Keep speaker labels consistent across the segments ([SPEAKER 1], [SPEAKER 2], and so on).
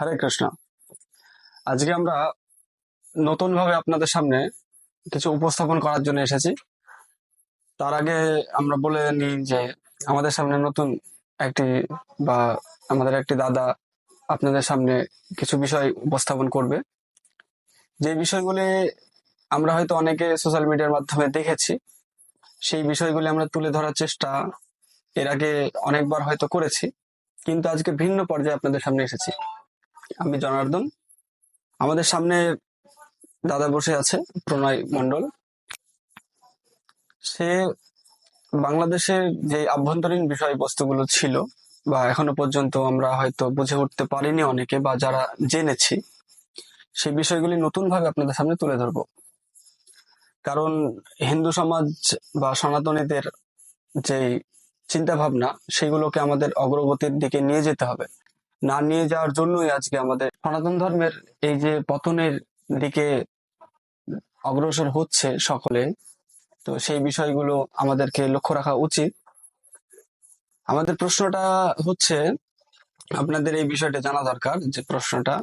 [SPEAKER 1] হরে কৃষ্ণ। আজকে আমরা নতুন ভাবে আপনাদের সামনে কিছু উপস্থাপন করার জন্য এসেছি। তার আগে আমরা বলে নিই যে আমাদের সামনে নতুন একটি বা আমাদের একটি দাদা আপনাদের সামনে কিছু বিষয় উপস্থাপন করবে। যে বিষয়গুলি আমরা হয়তো অনেকে সোশ্যাল মিডিয়ার মাধ্যমে দেখেছি, সেই বিষয়গুলি আমরা তুলে ধরার চেষ্টা এর আগে অনেকবার হয়তো করেছি, কিন্তু আজকে ভিন্ন পর্যায়ে আপনাদের সামনে এসেছি। আমি জনার্দন। আমাদের সামনে দাদা বসে আছে, প্রণয় মণ্ডল। সে বাংলাদেশের যে আভ্যন্তরীণ বিষয়বস্তুগুলো ছিল বা এখনও পর্যন্ত আমরা হয়তো বুঝে উঠতে পারিনি অনেকে বা যারা জেনেছি, সেই বিষয়গুলি নতুন ভাবে আপনাদের সামনে তুলে ধরবো। কারণ হিন্দু সমাজ বা সনাতনীদের যে চিন্তা ভাবনা সেগুলোকে আমাদের অগ্রগতির দিকে নিয়ে যেতে হবে। না নিয়ে যাওয়ার জন্যই আজকে আমাদের সনাতন ধর্মের এই যে পতনের দিকে অগ্রসর হচ্ছে সকলে, তো সেই বিষয়গুলো আমাদেরকে লক্ষ্য রাখা উচিত। আমাদের প্রশ্নটা হচ্ছে, আপনাদের এই বিষয়টা জানা দরকার যে প্রশ্নটা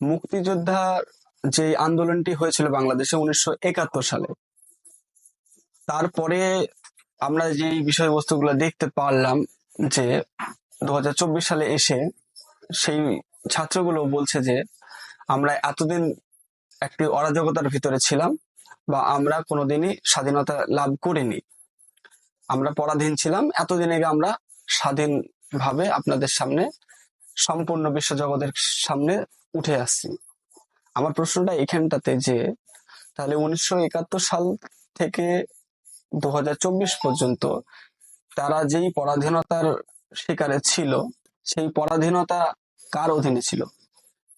[SPEAKER 1] মুক্তিযোদ্ধার যে আন্দোলনটি হয়েছিল বাংলাদেশে উনিশশো একাত্তর সালে, তারপরে আমরা যে বিষয়বস্তুগুলো দেখতে পারলাম যে দু হাজার চব্বিশ সালে এসে সেই ছাত্রগুলো বলছে যে, আমরা এতদিন একটি অরাজকতার ভিতরে ছিলাম বা আমরা কোনোদিনই স্বাধীনতা লাভ করিনি। আমরা পরাধীন ছিলাম। এতদিন আগে আমরা স্বাধীনভাবে আপনাদের সামনে, সম্পূর্ণ বিশ্বজগতের সামনে উঠে আসছি? আমার প্রশ্নটা এখানটাতে যে, তাহলে উনিশশো একাত্তর সাল থেকে দু হাজার চব্বিশ পর্যন্ত তারা যেই পরাধীনতার শিকারে ছিল, সেই পরাধীনতা কার অধীনে ছিল?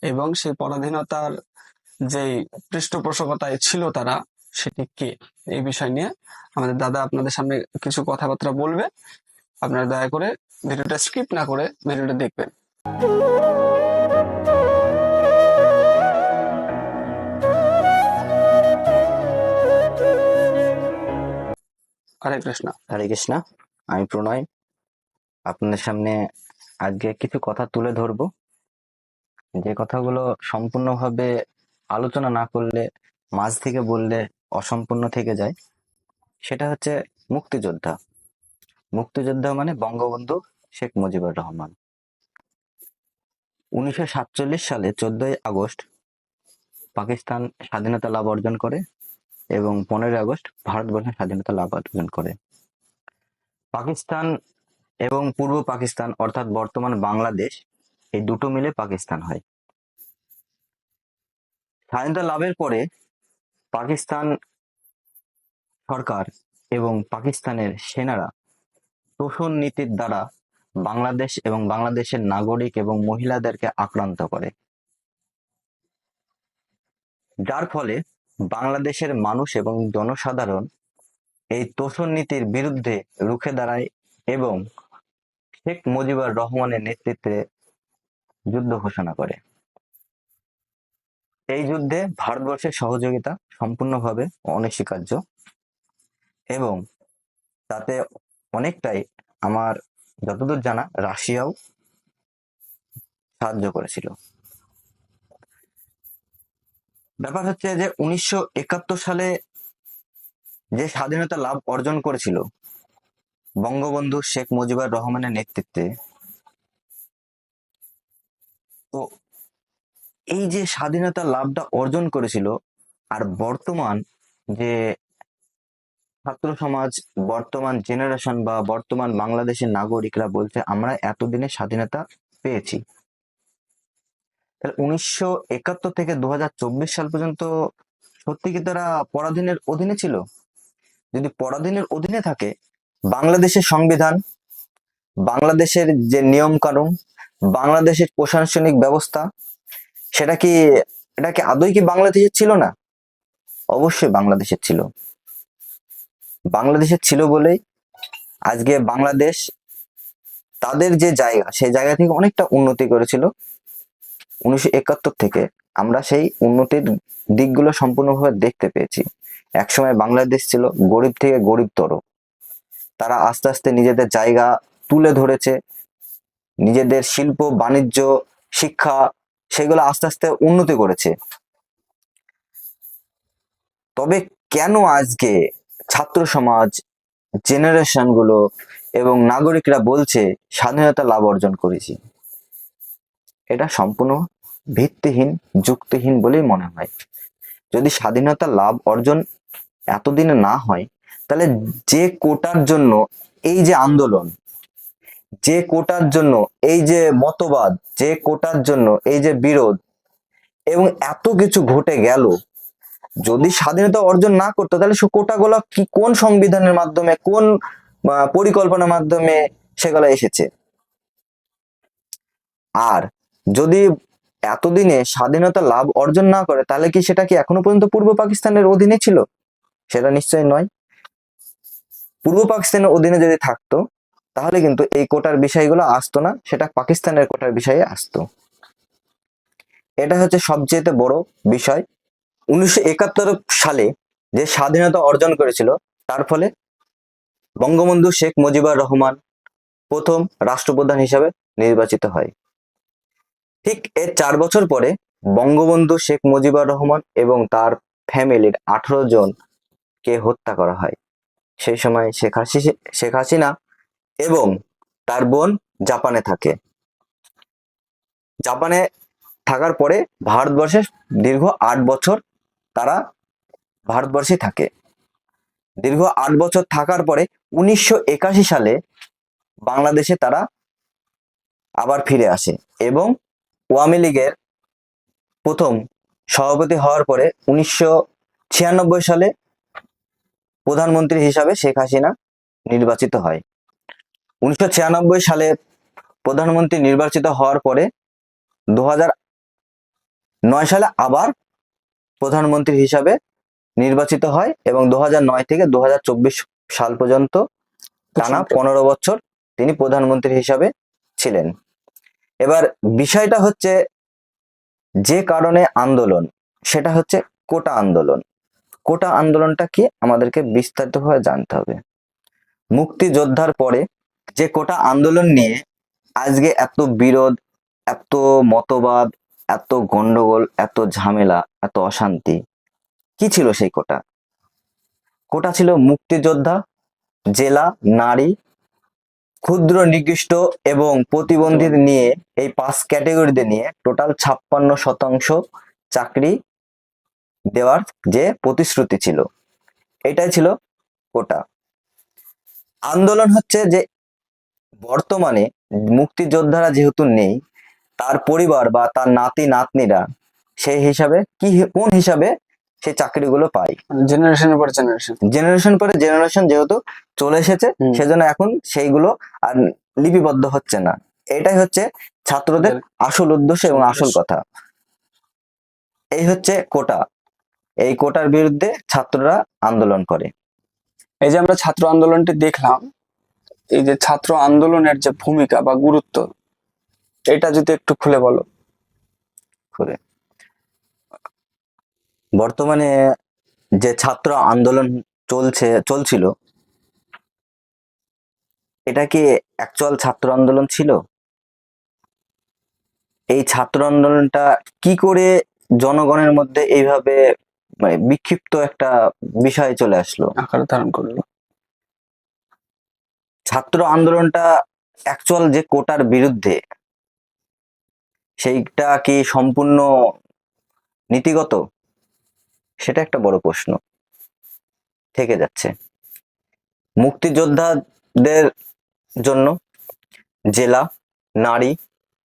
[SPEAKER 1] এবং সেই পরাধীনতার যে পৃষ্ঠপোষকতায় ছিল তারা, সেটি কে? এই বিষয় নিয়ে আমাদের দাদা আপনাদের সামনে কিছু কথাবার্তা বলবে। আপনারা দয়া করে ভিডিওটা স্কিপ না করে ভিডিওটা দেখবেন। হরে কৃষ্ণ।
[SPEAKER 2] হরে কৃষ্ণ, আমি প্রণয়। আপনাদের সামনে আজকে কিছু কথা তুলে ধরবো। যে কথাগুলো সম্পূর্ণভাবে আলোচনা না করলে, মাঝ থেকে বললে অসম্পূর্ণ থেকে যায়, সেটা হচ্ছে মুক্তিযোদ্ধা। মুক্তিযোদ্ধা মানে বঙ্গবন্ধু শেখ মুজিবুর রহমান। উনিশশো সাতচল্লিশ সালে চোদ্দই আগস্ট পাকিস্তান স্বাধীনতা লাভ অর্জন করে এবং পনেরোই আগস্ট ভারতবর্ষ স্বাধীনতা লাভ অর্জন করে। পাকিস্তান এবং পূর্ব পাকিস্তান অর্থাৎ বর্তমান বাংলাদেশ, এই দুটো মিলে পাকিস্তান হয়। স্বাধীনতা লাভের পরে পাকিস্তান সরকার এবং পাকিস্তানের সেনারা শোষণ নীতির দ্বারা বাংলাদেশ এবং বাংলাদেশের নাগরিক এবং মহিলাদেরকে আক্রান্ত করে। যার ফলে বাংলাদেশের মানুষ এবং জনসাধারণ এই তোষণ নীতির বিরুদ্ধে রুখে দাঁড়ায় এবং শেখ মুজিবুর রহমানের নেতৃত্বে যুদ্ধ ঘোষণা করে। এই যুদ্ধে ভারতবর্ষের সহযোগিতা সম্পূর্ণভাবে অনস্বীকার্য এবং তাতে অনেকটাই আমার যতদূর জানা রাশিয়াও সাহায্য করেছিল। ব্যাপার হচ্ছে যে উনিশশো একাত্তর সালে যে স্বাধীনতা লাভ অর্জন করেছিল বঙ্গবন্ধু শেখ মুজিবুর রহমানের নেতৃত্বে তো এই যে স্বাধীনতা লাভটা অর্জন করেছিল, আর বর্তমান যে ছাত্র সমাজ, বর্তমান জেনারেশন বা বর্তমান বাংলাদেশের নাগরিকরা বলছে, আমরা এতদিনে স্বাধীনতা পেয়েছি। তাহলে উনিশশো একাত্তর থেকে দু হাজার চব্বিশ সাল পর্যন্ত সত্যি কি তারা পরাধীনের অধীনে ছিল? যদি পরাধীনের অধীনে থাকে বাংলাদেশের সংবিধান, বাংলাদেশের যে নিয়ম কানুন বাংলাদেশের প্রশাসনিক ব্যবস্থা, সেটা কি, এটা কি আদৌ কি বাংলাদেশের ছিল না? অবশ্যই বাংলাদেশের ছিল। বাংলাদেশের ছিল বলেই আজকে বাংলাদেশ তাদের যে জায়গা, সেই জায়গা থেকে অনেকটা উন্নতি করেছিল। উনিশশো একাত্তর থেকে আমরা সেই উন্নতির দিকগুলো সম্পূর্ণভাবে দেখতে পেয়েছি। একসময় বাংলাদেশ ছিল গরিব থেকে গরিবতর। তারা আস্তে আস্তে নিজেদের জায়গা তুলে ধরেছে। নিজেদের শিল্প, বাণিজ্য, শিক্ষা সেগুলো আস্তে আস্তে উন্নতি করেছে। তবে কেন আজকে ছাত্র সমাজ জেনারেশনগুলো এবং নাগরিকরা বলছে স্বাধীনতা লাভ অর্জন করেছি? এটা সম্পূর্ণ ভিত্তিহীন, যুক্তিহীন বলেই মনে হয়। যদি স্বাধীনতা লাভ অর্জন এতদিনে না হয় তাহলে যে কোটার জন্য এই যে আন্দোলন, যে কোটার জন্য এই যে মতবাদ, যে কোটার জন্য এই যে বিরোধ এবং এত কিছু ঘটে গেল, যদি স্বাধীনতা অর্জন না করতো, তাহলে সে কোটাগুলো কি, কোন সংবিধানের মাধ্যমে, কোন পরিকল্পনার মাধ্যমে সেগুলো এসেছে? আর যদি এতদিনে স্বাধীনতা লাভ অর্জন না করে, তাহলে কি সেটা কি এখনও পর্যন্ত পূর্ব পাকিস্তানের অধীনে ছিল? সেটা নিশ্চয়ই নয়। পূর্ব পাকিস্তানের অধীনে যদি থাকতো, তাহলে কিন্তু এই কোটার বিষয়গুলো আসতো না, সেটা পাকিস্তানের কোটার বিষয়ে আসতো। এটা হচ্ছে সবচেয়ে বড় বিষয়। উনিশশো একাত্তর সালে যে স্বাধীনতা অর্জন করেছিল, তার ফলে বঙ্গবন্ধু শেখ মুজিবুর রহমান প্রথম রাষ্ট্রপ্রধান হিসাবে নির্বাচিত হয়। ঠিক এর চার বছর পরে বঙ্গবন্ধু শেখ মুজিবুর রহমান এবং তার ফ্যামিলির আঠারো জনকে হত্যা করা হয়। সেই সময় শেখ হাসি, শেখ হাসিনা এবং তার বোন জাপানে থাকে। জাপানে থাকার পরে ভারতবর্ষে দীর্ঘ আট বছর তারা ভারতবর্ষে থাকে। দীর্ঘ আট বছর থাকার পরে উনিশশো একাশি সালে বাংলাদেশে তারা আবার ফিরে আসে এবং ওয়ামী লীগের প্রথম সভাপতি হওয়ার পরে উনিশশো ছিয়ানব্বই সালে প্রধানমন্ত্রী হিসাবে শেখ হাসিনা নির্বাচিত হয়। উনিশশো ছিয়ানব্বই সালে প্রধানমন্ত্রী নির্বাচিত হওয়ার পরে দু নয় সালে আবার প্রধানমন্ত্রী হিসাবে নির্বাচিত হয় এবং দু নয় থেকে দু হাজার চব্বিশ সাল পর্যন্ত টানা পনেরো বছর তিনি প্রধানমন্ত্রী হিসাবে ছিলেন। এবার বিষয়টা হচ্ছে যে কারণে আন্দোলন সেটা হচ্ছে কোটা আন্দোলন। কোটা আন্দোলনটা কি আমাদেরকে বিস্তারিতভাবে জানতে হবে। মুক্তিযোদ্ধার পরে যে কোটা আন্দোলন নিয়ে আজকে এত বিরোধ, এত মতবাদ, এত গন্ডগোল, এত ঝামেলা, এত অশান্তি, কি ছিল সেই কোটা? কোটা ছিল মুক্তিযোদ্ধা, জেলা, নারী, ক্ষুদ্র, নিকৃষ্ট এবং প্রতিবন্ধীদের নিয়ে, এই পাঁচ ক্যাটাগরিতে নিয়ে টোটাল ছাপ্পান্ন শতাংশ চাকরি দেওয়ার যে প্রতিশ্রুতি ছিল এটাই ছিল কোটা। আন্দোলন হচ্ছে যে বর্তমানে মুক্তিযোদ্ধারা যেহেতু নেই তার পরিবার বা তার নাতি নাতনিরা সেই হিসাবে কি কোন হিসাবে সেই চাকরিগুলো পায়?
[SPEAKER 1] জেনারেশনের পর জেনারেশন
[SPEAKER 2] জেনারেশন পরে জেনারেশন যেহেতু চলে এসেছে সেজন্য এখন সেইগুলো আর লিপিবদ্ধ হচ্ছে না। এটাই হচ্ছে ছাত্রদের আসল উদ্দেশ্য এবং আসল কথা। এই হচ্ছে কোটা। এই কোটার বিরুদ্ধে ছাত্ররা আন্দোলন করে।
[SPEAKER 1] এই যে আমরা ছাত্র আন্দোলনটি দেখলাম এই যে ছাত্র আন্দোলনের যে ভূমিকা বা গুরুত্ব এটা যদি একটু খুলে বলো।
[SPEAKER 2] খুলে। বর্তমানে যে ছাত্র আন্দোলন চলছে চলছিল এটা কি অ্যাকচুয়াল ছাত্র আন্দোলন ছিল? এই ছাত্র আন্দোলনটা কি করে জনগণের মধ্যে এইভাবে মানে বিক্ষিপ্ত একটা বিষয় চলে আসলো।
[SPEAKER 1] আকার ধারণ করল।
[SPEAKER 2] ছাত্র আন্দোলনটা অ্যাকচুয়াল যে কোটার বিরুদ্ধে সেইটা কি সম্পূর্ণ নীতিগত? সেটা একটা বড় প্রশ্ন থেকে যাচ্ছে। মুক্তিযোদ্ধাদের জন্য জেলা নারী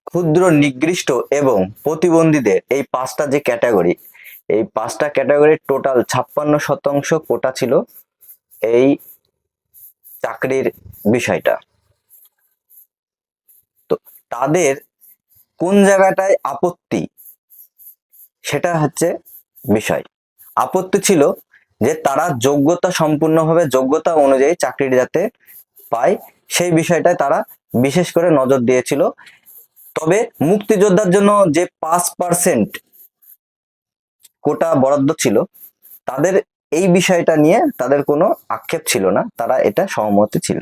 [SPEAKER 2] ক্ষুদ্র নিগৃষ্ট এবং প্রতিবন্ধীদের এই পাঁচটা যে ক্যাটাগরি এই পাঁচটা ক্যাটাগরির টোটাল ছাপ্পান্ন শতাংশ কোটা ছিল এই চাকরির বিষয়টা। তো তাদের কোন জায়গাটায় আপত্তি সেটা হচ্ছে বিষয়। আপত্তি ছিল যে তারা যোগ্যতা সম্পূর্ণভাবে যোগ্যতা অনুযায়ী চাকরি যাতে পায় সেই বিষয়টায় তারা বিশেষ করে নজর দিয়েছিল। তবে মুক্তিযোদ্ধার জন্য যে পাঁচ পার্সেন্ট কোটা বরাদ্দ ছিল, তাদের এই বিষয়টা নিয়ে তাদের কোনো আক্ষেপ ছিল না, তারা এটা সহমতি ছিল।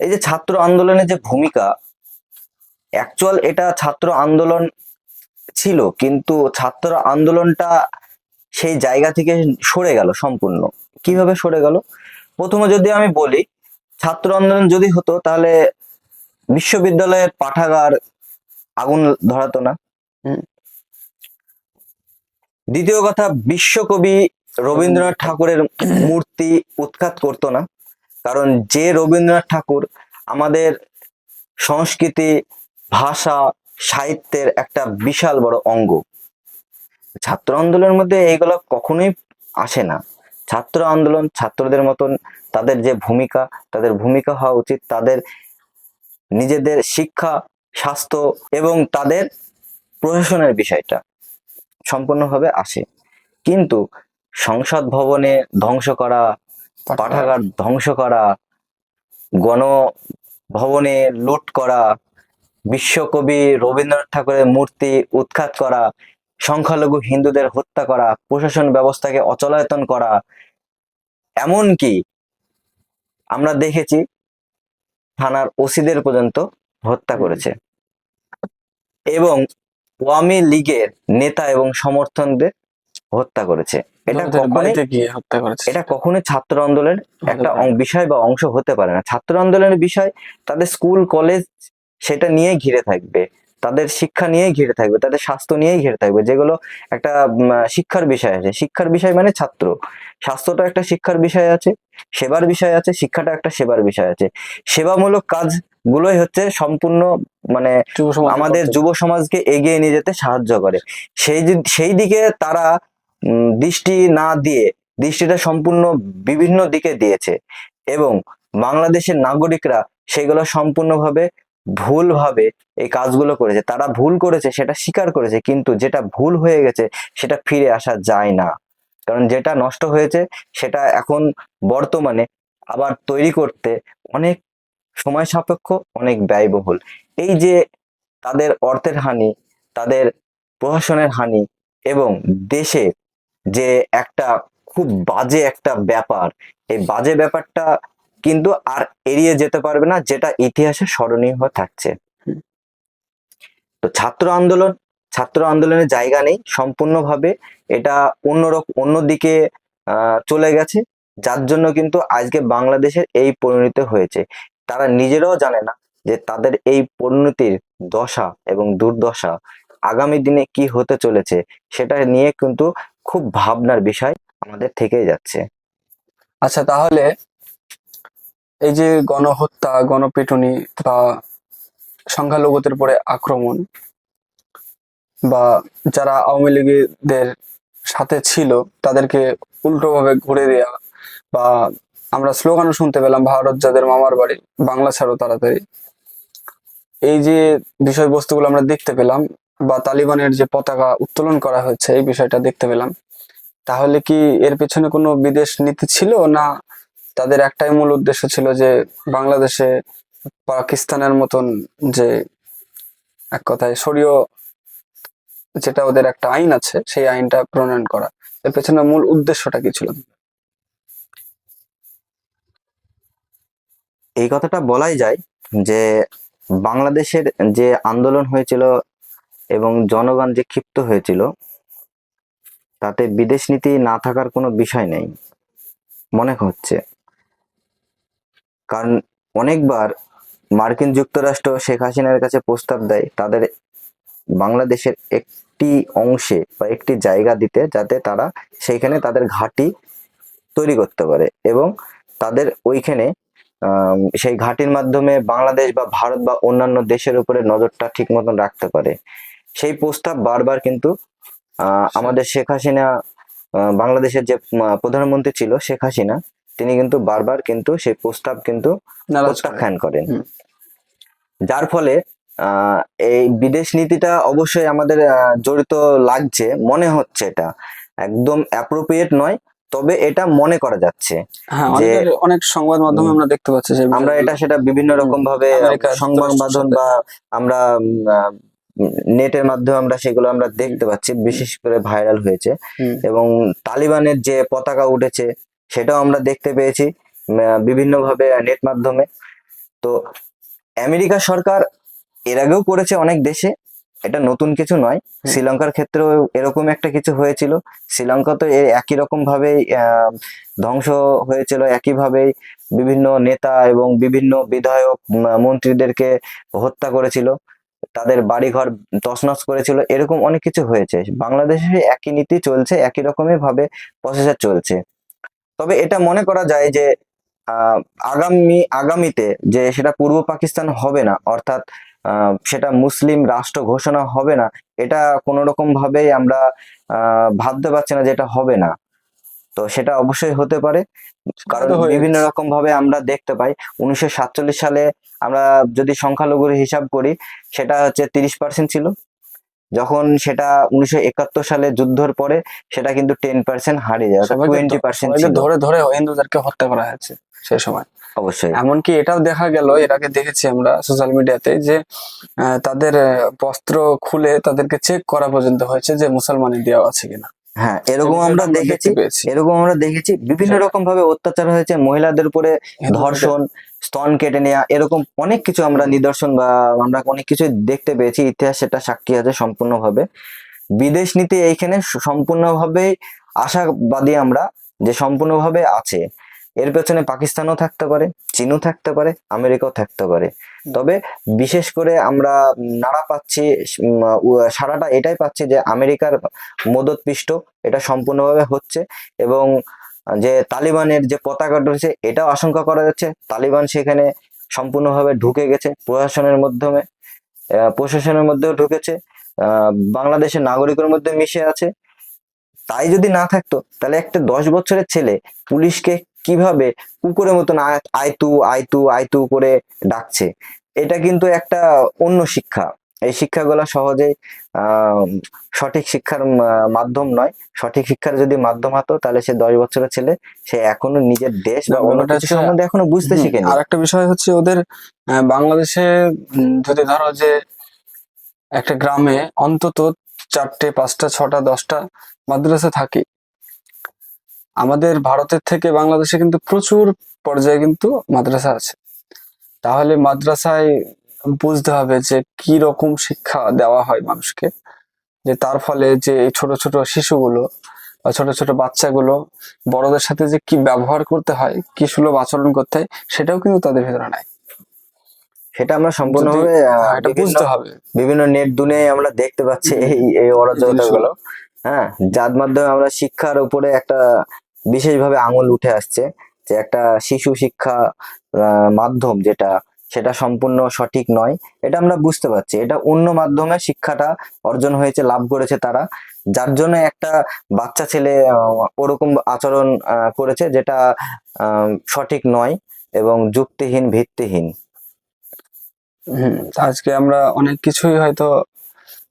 [SPEAKER 2] এই যে ছাত্র আন্দোলনের যে ভূমিকা অ্যাকচুয়াল এটা ছাত্র আন্দোলন ছিল, কিন্তু ছাত্র আন্দোলনটা সেই জায়গা থেকে সরে গেল সম্পূর্ণ। কীভাবে সরে গেল? প্রথমে যদি আমি বলি, ছাত্র আন্দোলন যদি হতো, তাহলে বিশ্ববিদ্যালয়ের পাঠাগার আগুন ধরাতো না। দ্বিতীয় কথা, বিশ্বকবি রবীন্দ্রনাথ ঠাকুরের মূর্তি উৎখাত করতো না। কারণ যে রবীন্দ্রনাথ ঠাকুর আমাদের সংস্কৃতি, ভাষা, সাহিত্যের একটা বিশাল বড় অঙ্গ। ছাত্র আন্দোলনের মধ্যে এইগুলো কখনোই আসে না। ছাত্র আন্দোলন ছাত্রদের মতন তাদের যে ভূমিকা, তাদের ভূমিকা হওয়া উচিত। তাদের নিজেদের শিক্ষা, স্বাস্থ্য এবং তাদের প্রশাসনের বিষয়টা। সম্পূর্ণভাবে আসে। কিন্তু সংসদ ভবনে ধ্বংস করা পাঠাগার। ধ্বংস করা গণ ভবনে লুট করা বিশ্বকবি রবীন্দ্রনাথ ঠাকুরের মূর্তি উৎখাত করা সংখ্যালঘু হিন্দুদের হত্যা করা প্রশাসন ব্যবস্থাকে অচলায়তন করা এমনকি আমরা দেখেছি থানার ওসিদের পর্যন্ত হত্যা করেছে। এবং আওয়ামী লীগের নেতা এবং সমর্থনদের হত্যা করেছে। এটা কখনোই
[SPEAKER 1] হত্যা করেছে।
[SPEAKER 2] এটা কখনোই ছাত্র আন্দোলনের একটা বিষয় বা অংশ হতে পারে না। ছাত্র আন্দোলনের বিষয় তাদের স্কুল কলেজ সেটা নিয়ে ঘিরে থাকবে। তাদের শিক্ষা নিয়েই ঘিরে থাকবে। তাদের স্বাস্থ্য নিয়েই ঘিরে থাকবে। যেগুলো একটা শিক্ষার বিষয় আছে। শিক্ষার বিষয় মানে ছাত্র। স্বাস্থ্যটা একটা শিক্ষার বিষয় আছে সেবার বিষয় আছে শিক্ষাটা একটা সেবার বিষয় আছে। সেবামূলক কাজ গুলোই হচ্ছে সম্পূর্ণ মানে আমাদের যুব সমাজকে এগিয়ে নিয়ে যেতে সাহায্য করে। সেই সেই দিকে তারা দৃষ্টি না দিয়ে দৃষ্টিটা সম্পূর্ণ বিভিন্ন দিকে দিয়েছে এবং বাংলাদেশের নাগরিকরা সেগুলো সম্পূর্ণভাবে ভুলভাবে এই কাজগুলো করেছে। তারা ভুল করেছে সেটা স্বীকার করেছে কিন্তু যেটা ভুল হয়ে গেছে সেটা ফিরে আসা যায় না। কারণ যেটা নষ্ট হয়েছে সেটা এখন বর্তমানে আবার তৈরি করতে অনেক সময় সাপেক্ষ, অনেক ব্যয়বহুল। এই যে তাদের অর্থের হানি, তাদের প্রশাসনের হানি এবং দেশে যে একটা খুব বাজে একটা ব্যাপার, এই বাজে ব্যাপারটা কিন্তু আর এড়িয়ে যেতে পারবে না, যেটা ইতিহাসে স্মরণীয় হয়ে থাকছে। তো ছাত্র আন্দোলন, ছাত্র আন্দোলনের জায়গা নেই, সম্পূর্ণভাবে এটা অন্যরকম অন্যদিকে চলে গেছে, যার জন্য কিন্তু আজকে বাংলাদেশের এই পরিণতি হয়েছে। তারা নিজেরাও জানে না যে তাদের এই পরিণতির দশা এবং দুর্দশা আগামী দিনে কি হতে চলেছে, সেটা নিয়ে কিন্তু খুব ভাবনার বিষয় আমাদের থেকেই যাচ্ছে।
[SPEAKER 1] আচ্ছা তাহলে এই যে গণহত্যা, গণপিটুনি বা সংখ্যালঘুদের পরে আক্রমণ বা যারা আওয়ামী লীগের সাথে ছিল, তাদেরকে উল্টোভাবে ঘুরে দেওয়া বা আমরা স্লোগানও শুনতে পেলাম, ভারত যাদের মামার বাড়ি, বাংলা ছাড়ো তাড়াতাড়ি। এই যে বিষয়বস্তুগুলো আমরা দেখতে পেলাম বা তালিবানের যে পতাকা উত্তোলন করা হয়েছে, এই বিষয়টা দেখতে পেলাম। তাহলে কি এর পেছনে কোনো বিদেশ নীতি ছিল না তাদের একটাই মূল উদ্দেশ্য ছিল যে বাংলাদেশে পাকিস্তানের মতন যে এক কথায় শরীয় যেটা ওদের একটা আইন আছে, সেই আইনটা প্রণয়ন করা। এর পেছনে মূল উদ্দেশ্যটা কি ছিল?
[SPEAKER 2] এই কথাটা বলাই যায় যে বাংলাদেশের যে আন্দোলন হয়েছিল এবং জনগণ যে ক্ষিপ্ত হয়েছিল, তাতে বিদেশ নীতি না থাকার কোনো বিষয় নেই, মনে হচ্ছে। কারণ অনেকবার মার্কিন যুক্তরাষ্ট্র শেখ হাসিনার কাছে প্রস্তাব দেয় তাদের বাংলাদেশের একটি অংশে বা একটি জায়গা দিতে, যাতে তারা সেইখানে তাদের ঘাঁটি তৈরি করতে পারে এবং তাদের ওইখানে সেই ঘাঁটির মাধ্যমে বাংলাদেশ বা ভারত বা অন্যান্য দেশের উপরে নজরটা ঠিক মতন রাখতে পারে। সেই প্রস্তাব বারবার কিন্তু আমাদের শেখ হাসিনা বাংলাদেশের যে প্রধানমন্ত্রী ছিল শেখ হাসিনা তিনি কিন্তু বারবার কিন্তু সেই প্রস্তাব কিন্তু প্রত্যাখ্যান করেন। যার ফলে আহ, এই বিদেশ নীতিটা অবশ্যই আমাদের জড়িত লাগছে মনে হচ্ছে এটা। একদম অ্যাপ্রোপ্রিয়েট নয় তবে এটা মনে করা যাচ্ছে
[SPEAKER 1] হ্যাঁ
[SPEAKER 2] যে-
[SPEAKER 1] অনেক সংবাদ মাধ্যমে আমরা দেখতে পাচ্ছি
[SPEAKER 2] আমরা এটা সেটা বিভিন্ন রকম ভাবে সংবাদ মাধ্যম বা আমরা নেটের মাধ্যমে আমরা সেগুলো আমরা দেখতে পাচ্ছি বিশেষ করে ভাইরাল হয়েছে। এবং তালিবানের যে পতাকা উঠেছে সেটাও আমরা দেখতে পেয়েছি বিভিন্ন ভাবে নেট মাধ্যমে। তো আমেরিকা সরকার এর আগেও করেছে অনেক দেশে এটা নতুন কিছু নয়। শ্রীলঙ্কার ক্ষেত্রেও এরকম একটা কিছু হয়েছিল। শ্রীলঙ্কা তো একই রকম আহ, ধ্বংস হয়েছিল একই ভাবেই বিভিন্ন নেতা এবং বিভিন্ন বিধায়ক মন্ত্রীদেরকে হত্যা করেছিল। তাদের বাড়িঘর তছনছ করেছিল। এরকম অনেক কিছু হয়েছে। বাংলাদেশে একই নীতি চলছে একই রকমই ভাবে প্রসেসর চলছে। তবে এটা মনে করা যায় যে আহ, আগামী আগামীতে যে সেটা পূর্ব পাকিস্তান হবে না অর্থাৎ সেটা মুসলিম রাষ্ট্র ঘোষণা হবে না। এটা কোনো রকম ভাবেই আমরা ভাবতে পারছি না যে এটা হবে না। তো সেটা অবশ্যই হতে পারে। কারণ বিভিন্ন রকম ভাবে আমরা দেখতে পাই উনিশশো সাতচল্লিশ সালে আমরা যদি সংখ্যালঘুর হিসাব করি সেটা হচ্ছে তিরিশ পার্সেন্ট ছিল। যখন সেটা উনিশশো একাত্তর সালে যুদ্ধর পরে সেটা কিন্তু টেন পার্সেন্ট হারিয়ে যায় টোয়েন্টি পার্সেন্ট
[SPEAKER 1] ধরে ধরে হিন্দুদেরকে হত্যা করা হয়েছে সেই সময়।
[SPEAKER 2] অবশ্যই।
[SPEAKER 1] এমনকি এটাও দেখা গেল এর আগে দেখেছি আমরা সোশ্যাল মিডিয়াতে যে তাদের বস্ত্র খুলে তাদেরকে চেক করা পর্যন্ত হয়েছে যে মুসলমানি দেওয়া আছে কিনা।
[SPEAKER 2] হ্যাঁ এরকম আমরা দেখেছি এরকম আমরা দেখেছি বিভিন্ন রকম ভাবে অত্যাচার হয়েছে মহিলাদের উপরে ধর্ষণ স্তন কেটে নেওয়া এরকম অনেক কিছু আমরা নিদর্শন বা আমরা অনেক কিছু দেখতে পেয়েছি ইতিহাস সেটা সাক্ষী আছে সম্পূর্ণভাবে। বিদেশ নীতি এইখানে সম্পূর্ণভাবে আশাবাদী আমরা যে সম্পূর্ণভাবে আছে। এর পেছনে পাকিস্তানও থাকতে পারে, চীনও থাকতে পারে, আমেরিকাও থাকতে পারে। তবে বিশেষ করে আমরা নাড়া পাচ্ছি সারাটা এটাই পাচ্ছি যে আমেরিকার মদতপৃষ্ট এটা সম্পূর্ণভাবে হচ্ছে এবং যে তালিবানের যে পতাকা রয়েছে এটাও আশঙ্কা করা যাচ্ছে। তালিবান সেখানে সম্পূর্ণভাবে ঢুকে গেছে প্রশাসনের মাধ্যমে প্রশাসনের মধ্যেও ঢুকেছে বাংলাদেশের নাগরিকের মধ্যে মিশে আছে। তাই যদি না থাকতো, তাহলে একটা দশ বছরের ছেলে পুলিশকে কীভাবে কুকুরের মতন আয়- আয়তু আয়তু আয়তু করে ডাকছে। এটা কিন্তু একটা অন্য শিক্ষা। এই শিক্ষাগুলো সহজেই আহ সঠিক শিক্ষার মাধ্যম নয়। সঠিক শিক্ষার যদি মাধ্যম হতো তাহলে সে দশ বছরের ছেলে সে এখনও নিজের দেশ বা অন্য কিছু সম্বন্ধে এখনও বুঝতে শিখেনি।
[SPEAKER 1] আর একটা বিষয় হচ্ছে ওদের বাংলাদেশে যদি ধরো যে একটা গ্রামে অন্তত চারটে পাঁচটা ছটা দশটা মাদ্রাসা থাকে আমাদের ভারতের থেকে বাংলাদেশে কিন্তু প্রচুর পর্যায়ে কিন্তু মাদ্রাসা আছে। তাহলে মাদ্রাসায় বুঝতে হবে যে কি রকম শিক্ষা দেওয়া হয় মানুষকে যে তার ফলে যে এই ছোট ছোট শিশুগুলো বা ছোট ছোট বাচ্চাগুলো বড়দের সাথে যে কি ব্যবহার করতে হয় কি সুলভ আচরণ করতে হয় সেটাও কিন্তু তাদের ভেতরে নাই।
[SPEAKER 2] সেটা আমরা সম্পূর্ণভাবে
[SPEAKER 1] হ্যাঁ, বুঝতে হবে।
[SPEAKER 2] বিভিন্ন নেট দুনিয়ায় আমরা দেখতে পাচ্ছি এই এই অরাজকতা গুলো হ্যাঁ যার মাধ্যমে আমরা শিক্ষার উপরে একটা বিশেষভাবে আঙুল উঠে আসছে যে একটা শিশু শিক্ষা মাধ্যম যেটা, সেটা সম্পূর্ণ সঠিক নয়। এটা আমরা বুঝতে পারছি। এটা অন্য মাধ্যমে শিক্ষাটা অর্জন হয়েছে, লাভ করেছে তারা। যার জন্য একটা বাচ্চা ছেলে ওরকম আচরণ করেছে যেটা সঠিক নয় এবং যুক্তিহীন, ভিত্তিহীন।
[SPEAKER 1] হুম, আজকে আমরা অনেক কিছুই হয়তো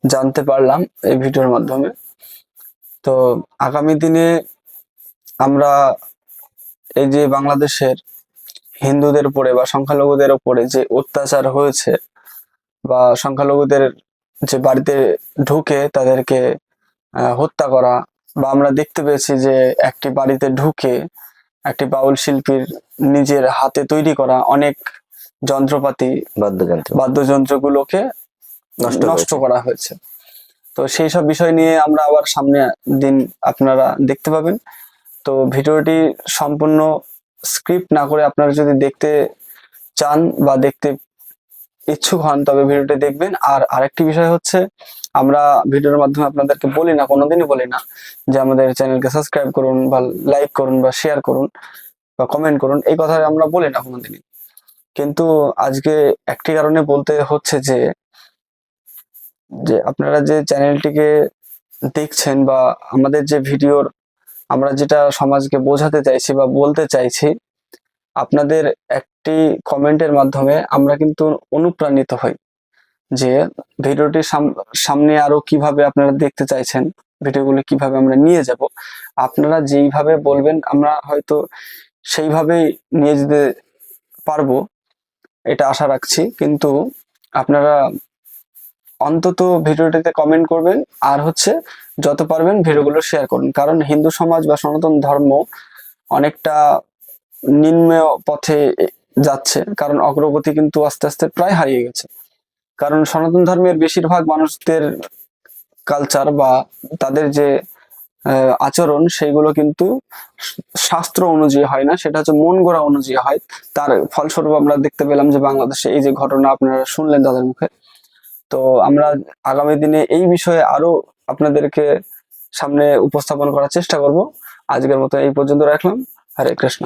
[SPEAKER 1] জানতে পারলাম এই ভিডিওর মাধ্যমে। তো আগামী দিনে আমরা এই যে বাংলাদেশের হিন্দুদের উপরে বা সংখ্যালঘুদের উপরে যে অত্যাচার হয়েছে বা সংখ্যালঘুদের যে বাড়িতে ঢুকে তাদেরকে হত্যা করা বা আমরা দেখতে পেয়েছি যে একটি বাড়িতে ঢুকে একটি বাউল শিল্পীর নিজের হাতে তৈরি করা অনেক যন্ত্রপাতি
[SPEAKER 2] বাদ্যযন্ত্র।
[SPEAKER 1] বাদ্যযন্ত্রগুলোকে
[SPEAKER 2] নষ্ট
[SPEAKER 1] নষ্ট করা হয়েছে। তো সেই সব বিষয় নিয়ে আমরা আবার সামনে দিন আপনারা দেখতে পাবেন। তো ভিডিওটি সম্পূর্ণ স্ক্রিপ্ট না করে আপনারা যদি দেখতে চান বা দেখতে ইচ্ছুক হন, তবে ভিডিওটি দেখবেন। আর আরেকটি বিষয় হচ্ছে, আমরা ভিডিওর মাধ্যমে আপনাদেরকে বলি না, কোনোদিনই বলি না, যে আমাদের চ্যানেলকে সাবস্ক্রাইব করুন বা লাইক করুন বা শেয়ার করুন বা কমেন্ট করুন, এই কথা আমরা বলি না কোনোদিনই। কিন্তু আজকে একটি কারণে বলতে হচ্ছে যে যে আপনারা যে চ্যানেলটিকে দেখছেন বা আমাদের যে ভিডিওর আমরা যেটা সমাজকে বোঝাতে চাইছি বা বলতে চাইছি, আপনাদের একটি কমেন্টের মাধ্যমে আমরা কিন্তু অনুপ্রাণিত হই যে ভিডিওটি সাম- সামনে আরও কীভাবে আপনারা দেখতে চাইছেন, ভিডিওগুলো কীভাবে আমরা নিয়ে যাব, আপনারা যেইভাবে বলবেন আমরা হয়তো সেইভাবেই নিয়ে যেতে পারব, এটা আশা রাখছি। কিন্তু আপনারা অন্তত ভিডিওটিতে কমেন্ট করবেন। আর হচ্ছে, যত পারবেন ভিডিওগুলো শেয়ার করুন। কারণ হিন্দু সমাজ বা সনাতন ধর্ম অনেকটা নিম্ন পথে যাচ্ছে। কারণ অগ্রগতি কিন্তু আস্তে আস্তে প্রায় হারিয়ে গেছে। কারণ সনাতন ধর্মের বেশিরভাগ মানুষদের কালচার বা তাদের যে আচরণ সেইগুলো কিন্তু শাস্ত্র অনুযায়ী হয় না। সেটা হচ্ছে মন গড়া অনুযায়ী হয়। তার ফলস্বরূপ আমরা দেখতে পেলাম যে বাংলাদেশে এই যে ঘটনা আপনারা শুনলেন তাদের মুখে তো আমরা আগামী দিনে এই বিষয়ে আরও আপনাদেরকে সামনে উপস্থাপন করার চেষ্টা করব। আজকের মতো এই পর্যন্ত রাখলাম। হরে কৃষ্ণ।